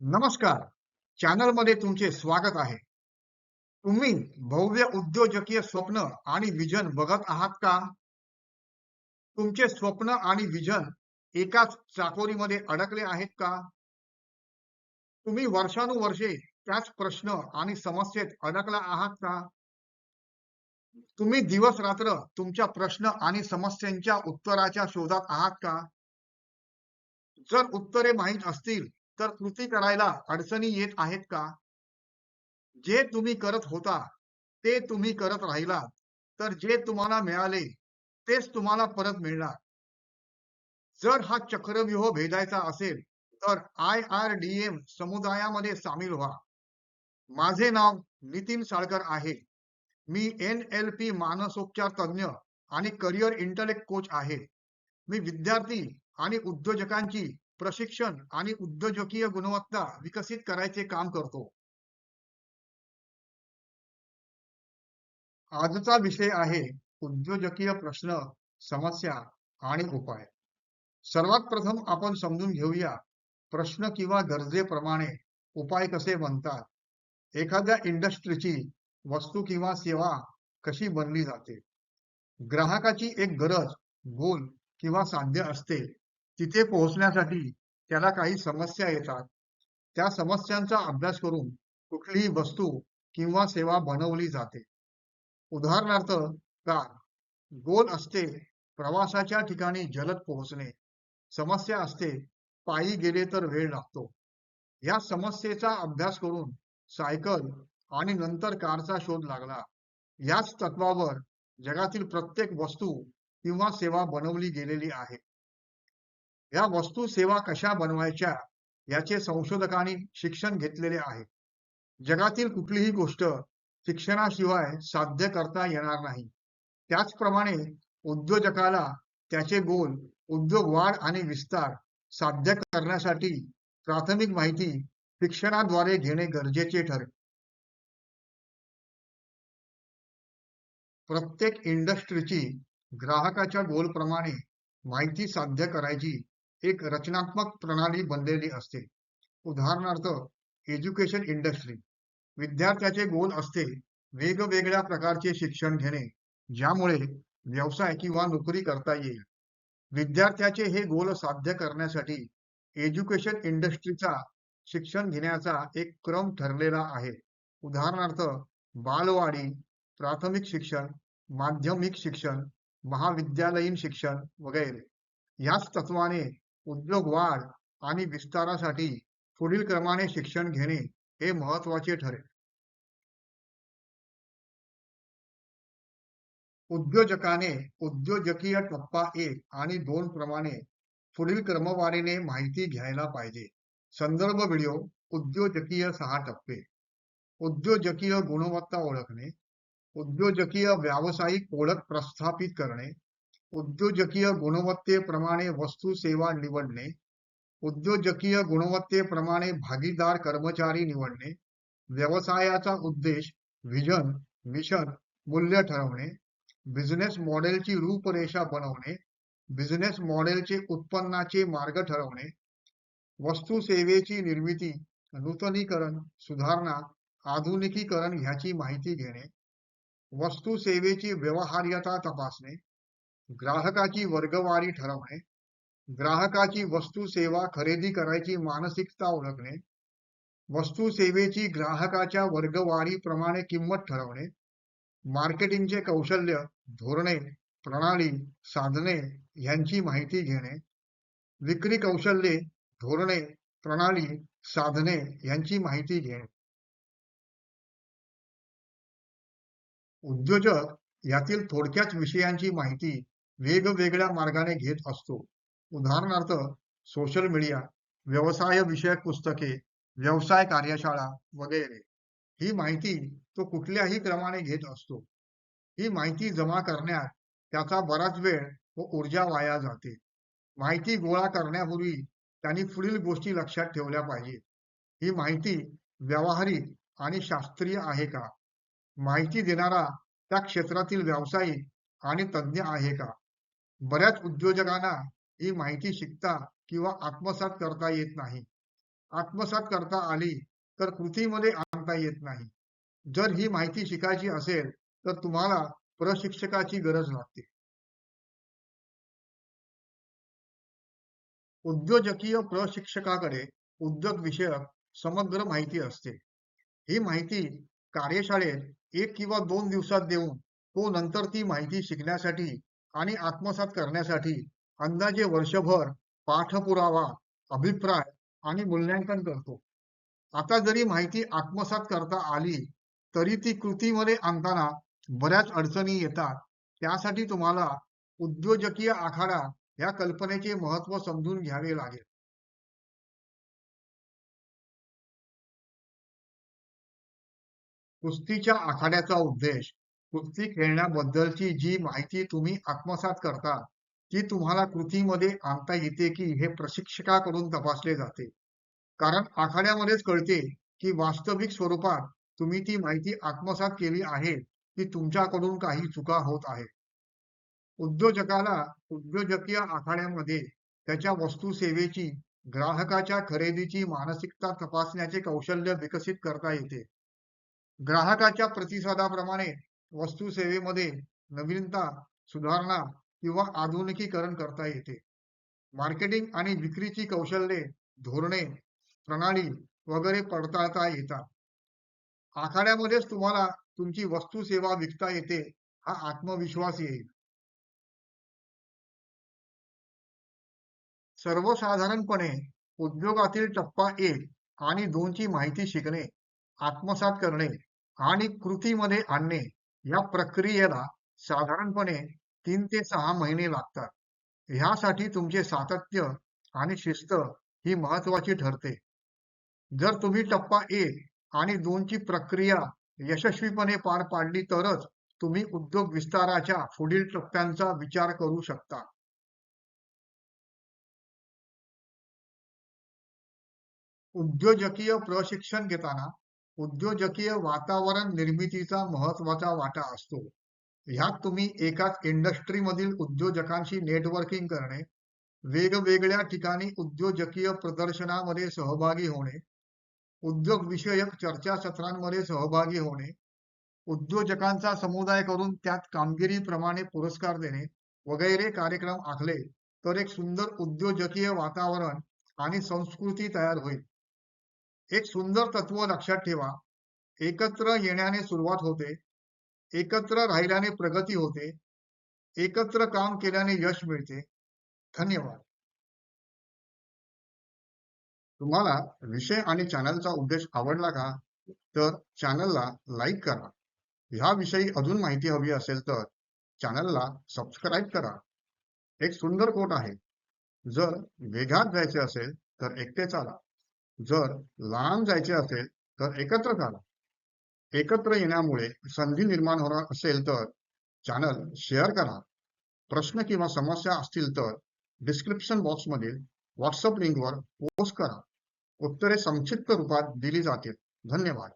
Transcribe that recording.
नमस्कार. चॅनलमध्ये तुमचे स्वागत आहे. तुम्ही भव्य उद्योजकीय स्वप्न आणि विजन बघत आहात का? तुमचे स्वप्न आणि विजन एकाच चाकोरीमध्ये अडकले आहेत का? तुम्ही वर्षानुवर्षे त्याच प्रश्न आणि समस्येत अडकला आहात का? तुम्ही दिवस रात्र तुमच्या प्रश्न आणि समस्यांच्या उत्तराच्या शोधात आहात का? जर उत्तरे माहीत असतील तर कृती करायला अडचणी येत आहेत का? जे तुम्ही करत होता ते तुम्ही करत राहिला. तर जे तुम्हाला मिळाले तेच तुम्हाला परत मिळणार. जर हा चक्रव्यूह भेदायचा असेल तर आय आर डी एम समुदायामध्ये सामील व्हा. माझे नाव नितीन साळकर आहे. मी एन एल पी मानसोपचार तज्ज्ञ आणि करिअर इंटलेक्ट कोच आहे. मी विद्यार्थी आणि उद्योजकांची प्रशिक्षण आणि उद्योजकीय गुणवत्ता विकसित करायचे काम करतो. आजचा विषय आहे उद्योजकीय प्रश्न समस्या आणि उपाय. सर्वात प्रथम आपण समजून घेऊया प्रश्न किंवा गरजेप्रमाणे उपाय कसे बनतात. एखाद्या इंडस्ट्रीची वस्तू किंवा सेवा कशी बनली जाते. ग्राहकाची एक गरज गोल किंवा साध्य असते. तिथे पोहोचण्यासाठी त्याला काही समस्या येतात. त्या समस्यांचा अभ्यास करून कुठलीही वस्तू किंवा सेवा बनवली जाते. उदाहरणार्थ कार. गोल असते प्रवासाच्या ठिकाणी जलद पोहोचणे. समस्या असते पायी गेले तर वेळ लागतो. या समस्येचा अभ्यास करून सायकल आणि नंतर कारचा शोध लागला. याच तत्वावर जगातील प्रत्येक वस्तू किंवा सेवा बनवली गेलेली आहे. या वस्तू सेवा कशा बनवायच्या याचे संशोधकांनी शिक्षण घेतलेले आहे. जगातील कुठलीही गोष्ट शिक्षणाशिवाय साध्य करता येणार नाही. त्याचप्रमाणे उद्योजकाला त्याचे गोल उद्योग वाढ आणि विस्तार साध्य करण्यासाठी प्राथमिक माहिती शिक्षणाद्वारे घेणे गरजेचे ठरेल. प्रत्येक इंडस्ट्रीची ग्राहकाच्या गोलप्रमाणे माहिती साध्य करायची एक रचनात्मक प्रणाली बनलेली असते. उदाहरणार्थ एज्युकेशन इंडस्ट्री विद्यार्थ्याचे गोल असते वेगवेगळ्या प्रकारचे शिक्षण घेणे ज्यामुळे व्यवसाय किंवा नोकरी करता येईल. विद्यार्थ्याचे हे गोल साध्य करण्यासाठी एज्युकेशन इंडस्ट्रीचा शिक्षण घेण्याचा एक क्रम ठरलेला आहे. उदाहरणार्थ बालवाडी प्राथमिक शिक्षण माध्यमिक शिक्षण महाविद्यालयीन शिक्षण वगैरे. याच तत्वाने उद्योग वाढ आणि विस्तारासाठी पुढील क्रमाने शिक्षण घेणे हे महत्त्वाचे ठरेल. उद्योजकाने उद्योजकीय टप्पा एक आणि दोन प्रमाणे पुढील क्रमवारीने माहिती घ्यायला पाहिजे. संदर्भ व्हिडिओ उद्योजकीय सहा टप्पे. उद्योजकीय गुणवत्ता ओळखणे. उद्योजकीय व्यावसायिक ओळख प्रस्थापित करणे. उद्योजकीय गुणवत्तेप्रमाणे वस्तू सेवा निवडणे उद्योजकीय गुणवत्तेप्रमाणे भागीदार कर्मचारी निवडणे व्यवसायाचा उद्देश व्हिजन मिशन मूल्य ठरवणे बिझनेस मॉडेलची रूपरेषा बनवणे बिझनेस मॉडेलचे उत्पन्नाचे मार्ग ठरवणे वस्तू सेवेची निर्मिती नूतनीकरण सुधारणा आधुनिकीकरण ह्याची माहिती घेणे वस्तू सेवेची व्यवहार्यता तपासणे ग्राहकाची वर्गवारी ठरवणे ग्राहकाची वस्तू सेवा खरेदी करायची मानसिकता ओळखणे वस्तू सेवेची ग्राहकाच्या वर्गवारी प्रमाणे किंमत ठरवणे मार्केटिंगचे कौशल्य धोरणे प्रणाली साधने यांची माहिती घेणे विक्री कौशल्ये धोरणे प्रणाली साधने यांची माहिती घेणे. उद्योजक यातील थोडक्याच विषयांची माहिती वेगवेगळ्या मार्गाने घेत असतो. उदाहरणार्थ सोशल मीडिया व्यवसाय विषयक पुस्तके व्यवसाय कार्यशाळा वगैरे. ही माहिती तो कुठल्याही क्रमाने घेत असतो. ही माहिती जमा करण्यात त्याचा बराच वेळ व ऊर्जा वाया जाते. माहिती गोळा करण्यापूर्वी त्यांनी पुढील गोष्टी लक्षात ठेवल्या पाहिजेत. ही माहिती व्यावहारिक आणि शास्त्रीय आहे का? माहिती देणारा त्या क्षेत्रातील व्यावसायिक आणि तज्ज्ञ आहे का? बऱ्याच उद्योजकांना ही माहिती शिकता किंवा आत्मसात करता येत नाही. आत्मसात करता आली तर कृतीमध्ये आणता येत नाही. जर ही माहिती शिकायची असेल तर तुम्हाला प्रशिक्षकाची गरज लागते. उद्योजकीय प्रशिक्षकाकडे उद्योग विषयक समग्र माहिती असते. ही माहिती कार्यशाळेत एक किंवा दोन दिवसात देऊन तो नंतर ती माहिती शिकण्यासाठी आणि आत्मसात करण्यासाठी अंदाजे वर्षभर पाठपुरावा अभिप्राय आणि मूल्यांकन करतो. आता जरी माहिती आत्मसात करता आली तरी ती कृतीमध्ये आणताना बऱ्याच अडचणी येतात. त्यासाठी तुम्हाला उद्योजकीय आखाडा या कल्पनेचे महत्त्व समजून घ्यावे लागेल. कुस्तीच्या आखाड्याचा उद्देश कुस्ती खेळण्याबद्दलची जी माहिती तुम्ही आत्मसात करता ती तुम्हाला कृतीमध्ये आणता येते की हे प्रशिक्षकाकडून तपासले जाते. कारण आखाड्यामध्येच कळते की वास्तविक स्वरूपात तुम्ही ती माहिती आत्मसात केली आहे की तुमच्याकडून काही चुका होत आहे उद्योजकाला उद्योजकीय आखाड्यामध्ये त्याच्या वस्तू सेवेची ग्राहकाच्या खरेदीची मानसिकता तपासण्याचे कौशल्य विकसित करता येते. ग्राहकाच्या प्रतिसादाप्रमाणे वस्तू सेवेमध्ये नवीनता सुधारणा किंवा आधुनिकीकरण करता येते. मार्केटिंग आणि विक्रीची कौशल्ये धोरणे प्रणाली वगैरे पडताळता येतात. आखाड्यामध्येच तुम्हाला तुमची वस्तू सेवा विकता येते हा आत्मविश्वास येईल. सर्वसाधारणपणे उद्योगातील टप्पा एक आणि दोनची माहिती शिकणे आत्मसात करणे आणि कृतीमध्ये आणणे या प्रक्रियेला साधारणपणे तीन ते सहा महिने लागतात. ह्यासाठी तुमचे सातत्य आणि शिस्त ही महत्वाची ठरते. जर तुम्ही टप्पा ए आणि दोनची प्रक्रिया यशस्वीपणे पार पाडली तरच तुम्ही उद्योग विस्ताराच्या पुढील टप्प्यांचा विचार करू शकता. उद्योजकीय प्रशिक्षण घेताना उद्योजकीय वातावरण निर्मितीचा महत्त्वाचा वाटा असतो. ह्यात तुम्ही एकाच इंडस्ट्रीमधील उद्योजकांशी नेटवर्किंग करणे वेगवेगळ्या ठिकाणी उद्योजकीय प्रदर्शनामध्ये सहभागी होणे उद्योग विषयक चर्चासत्रांमध्ये सहभागी होणे उद्योजकांचा समुदाय करून त्यात कामगिरीप्रमाणे पुरस्कार देणे वगैरे कार्यक्रम आखले तर एक सुंदर उद्योजकीय वातावरण आणि संस्कृती तयार होईल. एक सुंदर तत्व लक्षात ठेवा. एकत्र येण्याने सुरुवात होते. एकत्र राहिल्याने प्रगती होते. एकत्र काम केल्याने यश मिळते. धन्यवाद. तुम्हाला विषय आणि चॅनलचा उद्देश आवडला का? तर चॅनलला लाईक करा. ह्याविषयी अजून माहिती हवी असेल तर चॅनलला सबस्क्राईब करा. एक सुंदर कोट आहे. जर वेगात जायचे असेल तर एकटे चाला. जर लांब जायचे असेल तर एकत्र चाला एकत्र येण्यामुळे संधी निर्माण होणार असेल तर चॅनल शेअर करा. प्रश्न किंवा समस्या असतील तर डिस्क्रिप्शन बॉक्समधील व्हॉट्सअप लिंकवर पोस्ट करा. उत्तरे संक्षिप्त रूपात दिली जातील. धन्यवाद.